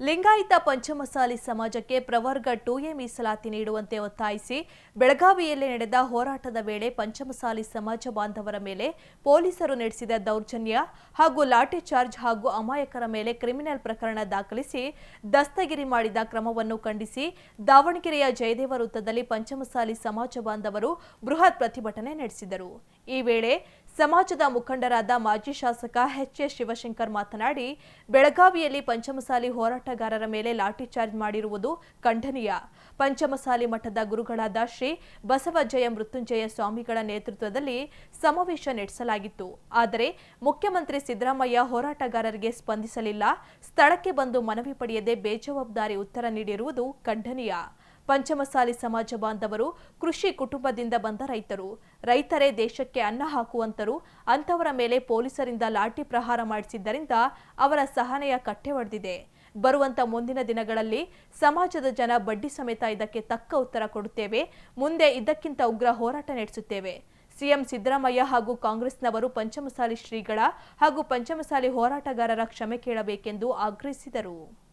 ಲಿಂಗಾಯತ ಪಂಚಮಸಾಲಿ ಸಮಾಜಕ್ಕೆ ಪ್ರವರ್ಗ two A ಮೀಸಲಾತಿ ನೀಡುವಂತೆ ಒತ್ತಾಯಿಸಿ ಬೆಳಗಾವಿಯಲ್ಲಿ ನಡೆದ ಹೋರಾಟದ ವೇಳೆ ಪಂಚಮಸಾಲಿ ಸಮಾಜ ಬಾಂಧವರ ಮೇಲೆ ಪೊಲೀಸರು ನಡೆಸಿದ ದೌರ್ಜನ್ಯ ಹಾಗೂ ಲಾಠಿ ಚಾರ್ಜ್ ಹಾಗೂ ಅಮಾಯಕರ ಮೇಲೆ ಕ್ರಿಮಿನಲ್ ಪ್ರಕರಣ ದಾಖಲಿಸಿ ದಸ್ತಗಿರಿ ಮಾಡಿದ ಕ್ರಮವನ್ನು ಖಂಡಿಸಿ ದಾವಣಗೆರೆಯ ಜಯದೇವ ವೃತ್ತದಲ್ಲಿ ಪಂಚಮಸಾಲಿ ಸಮಾಜ ಬಾಂಧವರು ಬೃಹತ್ ಪ್ರತಿಭಟನೆ ನಡೆಸಿದರು. ಈ ವೇಳೆ ಸಮಾಜದ ಮುಖಂಡರಾದ ಮಾಜಿ ಶಾಸಕ ಎಚ್ ಎಸ್ ಶಿವಶಂಕರ್ ಮಾತನಾಡಿ, ಬೆಳಗಾವಿಯಲ್ಲಿ ಪಂಚಮಸಾಲಿ ಹೋರಾಟಗಾರರ ಮೇಲೆ ಲಾಠಿ ಚಾರ್ಜ್ ಮಾಡಿರುವುದು ಖಂಡನೀಯ. ಪಂಚಮಸಾಲಿ ಮಠದ ಗುರುಗಳಾದ ಶ್ರೀ ಬಸವಜಯ ಮೃತ್ಯುಂಜಯ ಸ್ವಾಮಿಗಳ ನೇತೃತ್ವದಲ್ಲಿ ಸಮಾವೇಶ ನಡೆಸಲಾಗಿತ್ತು. ಆದರೆ, ಮುಖ್ಯಮಂತ್ರಿ ಸಿದ್ದರಾಮಯ್ಯ ಹೋರಾಟಗಾರರಿಗೆ ಸ್ಪಂದಿಸಲಿಲ್ಲ. ಸ್ಥಳಕ್ಕೆ ಬಂದು ಮನವಿ ಪಡೆಯದೆ ಬೇಜವಾಬ್ದಾರಿ ಉತ್ತರ ನೀಡಿರುವುದು ಖಂಡನೀಯ. ಪಂಚಮಸಾಲಿ ಸಮಾಜ ಬಾಂಧವರು, ಕೃಷಿ ಕುಟುಂಬದಿಂದ ಬಂದ ರೈತರು. ರೈತರೇ ದೇಶಕ್ಕೆ ಅನ್ನ ಹಾಕುವಂತರು ಅಂತವರ ಮೇಲೆ ಪೊಲೀಸರಿಂದ ಲಾಠಿ ಪ್ರಹಾರ ಮಾಡಿಸಿದ್ದರಿಂದ ಅವರ ಸಹನೆಯ ಕಟ್ಟೆ ಒಡೆದಿದೆ. ಬರುವಂತ ಮುಂದಿನ ದಿನಗಳಲ್ಲಿ ಸಮಾಜದ ಜನ ಬಡ್ಡಿ ಸಮೇತ ಇದಕ್ಕೆ ತಕ್ಕ ಉತ್ತರ ಕೊಡುತ್ತೇವೆ. ಮುಂದೆ ಇದಕ್ಕಿಂತ ಉಗ್ರ ಹೋರಾಟ ನಡೆಸುತ್ತೇವೆ. ಸಿಎಂ ಸಿದ್ದರಾಮಯ್ಯ ಹಾಗೂ ಕಾಂಗ್ರೆಸ್ನವರು ಪಂಚಮಸಾಲಿ ಶ್ರೀಗಳ ಹಾಗೂ ಪಂಚಮಸಾಲಿ ಹೋರಾಟಗಾರರ ಕ್ಷಮೆ ಕೇಳಬೇಕೆಂದು ಆಗ್ರಹಿಸಿದರು.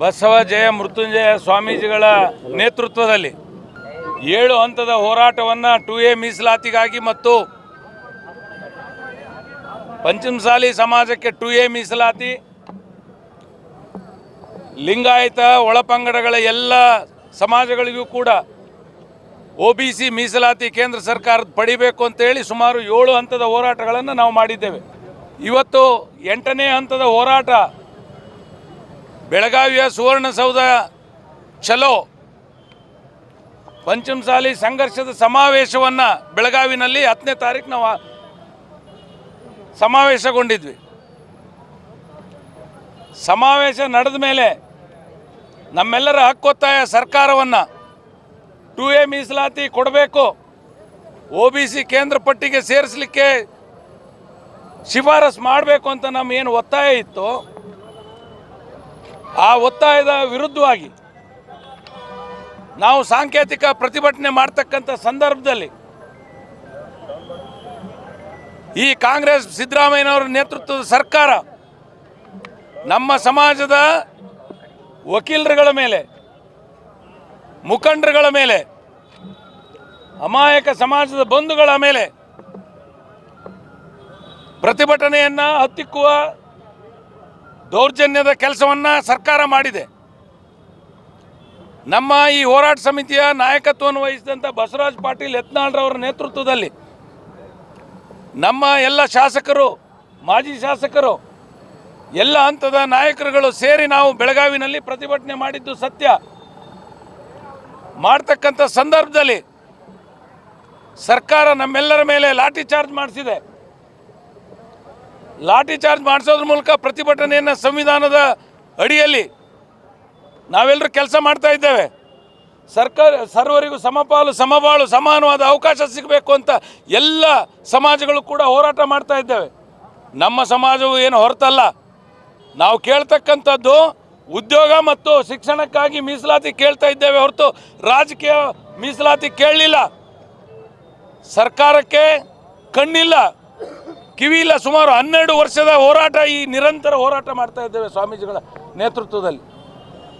ಬಸವ ಜಯ ಮೃತ್ಯುಂಜಯ ಸ್ವಾಮೀಜಿಗಳ ನೇತೃತ್ವದಲ್ಲಿ ಏಳು ಹಂತದ ಹೋರಾಟವನ್ನು ಟು ಎ ಮೀಸಲಾತಿಗಾಗಿ ಮತ್ತು ಪಂಚಮಸಾಲಿ ಸಮಾಜಕ್ಕೆ ಟು ಎ ಮೀಸಲಾತಿ, ಲಿಂಗಾಯತ ಒಳಪಂಗಡಗಳ ಎಲ್ಲ ಸಮಾಜಗಳಿಗೂ ಕೂಡ ಒ ಬಿ ಸಿ ಮೀಸಲಾತಿ ಕೇಂದ್ರ ಸರ್ಕಾರದ ಪಡಿಬೇಕು ಅಂತೇಳಿ ಸುಮಾರು ಏಳು ಹಂತದ ಹೋರಾಟಗಳನ್ನು ನಾವು ಮಾಡಿದ್ದೇವೆ. ಇವತ್ತು ಎಂಟನೇ ಹಂತದ ಹೋರಾಟ ಬೆಳಗಾವಿಯ ಸುವರ್ಣಸೌಧ ಚಲೋ ಪಂಚಮಸಾಲಿ ಸಂಘರ್ಷದ ಸಮಾವೇಶವನ್ನು ಬೆಳಗಾವಿನಲ್ಲಿ ಹತ್ತನೇ ತಾರೀಕು ನಾವು ಸಮಾವೇಶಗೊಂಡಿದ್ವಿ. ಸಮಾವೇಶ ನಡೆದ ಮೇಲೆ ನಮ್ಮೆಲ್ಲರ ಹಕ್ಕೊತ್ತಾಯ ಸರ್ಕಾರವನ್ನು ಟು ಎ ಮೀಸಲಾತಿ ಕೊಡಬೇಕು. ಒ ಬಿ ಸಿ ಕೇಂದ್ರ ಪಟ್ಟಿಗೆ ಸೇರಿಸಲಿಕ್ಕೆ ಶಿಫಾರಸ್ ಮಾಡಬೇಕು ಅಂತ ನಮ್ಮ ಏನು ಒತ್ತಾಯ ಇತ್ತು, ಆ ಒತ್ತಾಯದ ವಿರುದ್ಧವಾಗಿ ನಾವು ಸಾಂಕೇತಿಕ ಪ್ರತಿಭಟನೆ ಮಾಡ್ತಕ್ಕಂಥ ಸಂದರ್ಭದಲ್ಲಿ ಈ ಕಾಂಗ್ರೆಸ್ ಸಿದ್ದರಾಮಯ್ಯನವರ ನೇತೃತ್ವದ ಸರ್ಕಾರ ನಮ್ಮ ಸಮಾಜದ ವಕೀಲರುಗಳ ಮೇಲೆ ಮುಖಂಡರುಗಳ ಮೇಲೆ, ಅಮಾಯಕ ಸಮಾಜದ ಬಂಧುಗಳ ಮೇಲೆ ಪ್ರತಿಭಟನೆಯನ್ನು ಹತ್ತಿಕ್ಕುವ ದೌರ್ಜನ್ಯದ ಕೆಲಸವನ್ನು ಸರ್ಕಾರ ಮಾಡಿದೆ. ನಮ್ಮ ಈ ಹೋರಾಟ ಸಮಿತಿಯ ನಾಯಕತ್ವವನ್ನು ವಹಿಸಿದಂಥ ಬಸವರಾಜ ಪಾಟೀಲ್ ಯತ್ನಾಳ್ರವರ ನೇತೃತ್ವದಲ್ಲಿ ನಮ್ಮ ಎಲ್ಲ ಶಾಸಕರು, ಮಾಜಿ ಶಾಸಕರು, ಎಲ್ಲ ಹಂತದ ನಾಯಕರುಗಳು ಸೇರಿ ನಾವು ಬೆಳಗಾವಿನಲ್ಲಿ ಪ್ರತಿಭಟನೆ ಮಾಡಿದ್ದು ಸತ್ಯ. ಮಾಡ್ತಕ್ಕಂಥ ಸಂದರ್ಭದಲ್ಲಿ ಸರ್ಕಾರ ನಮ್ಮೆಲ್ಲರ ಮೇಲೆ ಲಾಠಿ ಚಾರ್ಜ್ ಮಾಡಿಸಿದೆ. ಲಾಠಿ ಚಾರ್ಜ್ ಮಾಡಿಸೋದ್ರ ಮೂಲಕ ಪ್ರತಿಭಟನೆಯನ್ನು ಸಂವಿಧಾನದ ಅಡಿಯಲ್ಲಿ ನಾವೆಲ್ಲರೂ ಕೆಲಸ ಮಾಡ್ತಾ ಇದ್ದೇವೆ. ಸರ್ಕಾರ, ಸರ್ವರಿಗೂ ಸಮಪಾಲು, ಸಮಬಾಳು, ಸಮಾನವಾದ ಅವಕಾಶ ಸಿಗಬೇಕು ಅಂತ ಎಲ್ಲ ಸಮಾಜಗಳು ಕೂಡ ಹೋರಾಟ ಮಾಡ್ತಾ ಇದ್ದೇವೆ. ನಮ್ಮ ಸಮಾಜವು ಏನು ಹೊರತಲ್ಲ. ನಾವು ಕೇಳ್ತಕ್ಕಂಥದ್ದು ಉದ್ಯೋಗ ಮತ್ತು ಶಿಕ್ಷಣಕ್ಕಾಗಿ ಮೀಸಲಾತಿ ಕೇಳ್ತಾ ಇದ್ದೇವೆ ಹೊರತು ರಾಜಕೀಯ ಮೀಸಲಾತಿ ಕೇಳಲಿಲ್ಲ. ಸರ್ಕಾರಕ್ಕೆ ಕಣ್ಣಿಲ್ಲ. ಕಿವಿ ಇಲ್ಲ. ಸುಮಾರು ಹನ್ನೆರಡು ವರ್ಷದ ಹೋರಾಟ ಈ ನಿರಂತರ ಹೋರಾಟ ಮಾಡ್ತಾ ಇದ್ದೇವೆ ಸ್ವಾಮೀಜಿಗಳ ನೇತೃತ್ವದಲ್ಲಿ.